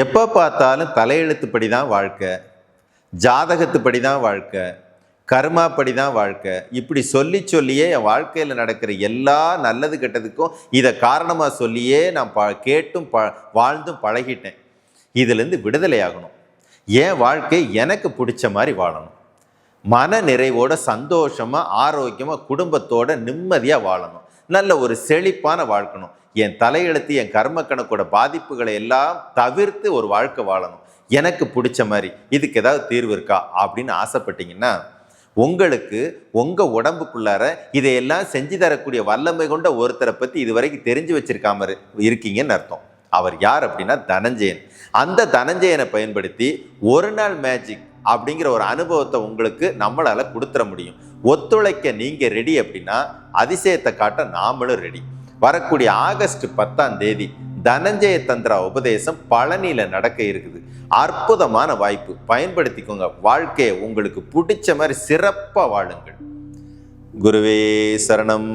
எப்போ பார்த்தாலும் தலையெழுத்துப்படி தான் வாழ்க்கை ஜாதகத்துப்படி தான் வாழ்க்கை கர்மாப்படி தான் வாழ்க்கை. இப்படி சொல்லி சொல்லியே என் வாழ்க்கையில் நடக்கிற எல்லா நல்லது கெட்டதுக்கும் இதை காரணமாக சொல்லியே நான் ப கேட்டும் ப வாழ்ந்தும் பழகிட்டேன். இதிலேருந்து விடுதலையாகணும் என் வாழ்க்கை எனக்கு பிடிச்ச மாதிரி வாழணும். மன நிறைவோட சந்தோஷமாக ஆரோக்கியமாக குடும்பத்தோட நிம்மதியாக வாழணும். நல்ல ஒரு செழிப்பான வாழ்க்கணும். என் தலையெழுத்து என் கர்ம கணக்கோட பாதிப்புகளை எல்லாம் தவிர்த்து ஒரு வாழ்க்கை வாழணும். எனக்கு பிடிச்ச மாதிரி இதுக்கு ஏதாவது தீர்வு இருக்கா அப்படின்னு ஆசைப்பட்டீங்கன்னா உங்களுக்கு உங்கள் உடம்புக்குள்ளார இதையெல்லாம் செஞ்சு தரக்கூடிய வல்லமை கொண்ட ஒருத்தரை பற்றி இதுவரைக்கும் தெரிஞ்சு வச்சிருக்காம இருக்கீங்கன்னு அர்த்தம். அவர் யார் அப்படின்னா தனஞ்சயன். அந்த தனஞ்சயனை பயன்படுத்தி ஒரு நாள் மேஜிக் அப்படிங்கிற ஒரு அனுபவத்தை உங்களுக்கு நம்மளால் கொடுத்துட முடியும். ஒத்துழைக்க நீங்கள் ரெடி அப்படின்னா அதிசயத்தை காட்ட நாமளும் ரெடி வரக்கூடிய ஆகஸ்ட் பத்தாம் தேதி தனஞ்சய தந்திரா உபதேசம் பழனியில் நடக்க இருக்குது. அற்புதமான வாய்ப்பு. பயன்படுத்திக்கோங்க. வாழ்க்கையை உங்களுக்கு பிடிச்ச மாதிரி சிறப்பாக வாழுங்கள். குருவே சரணம்.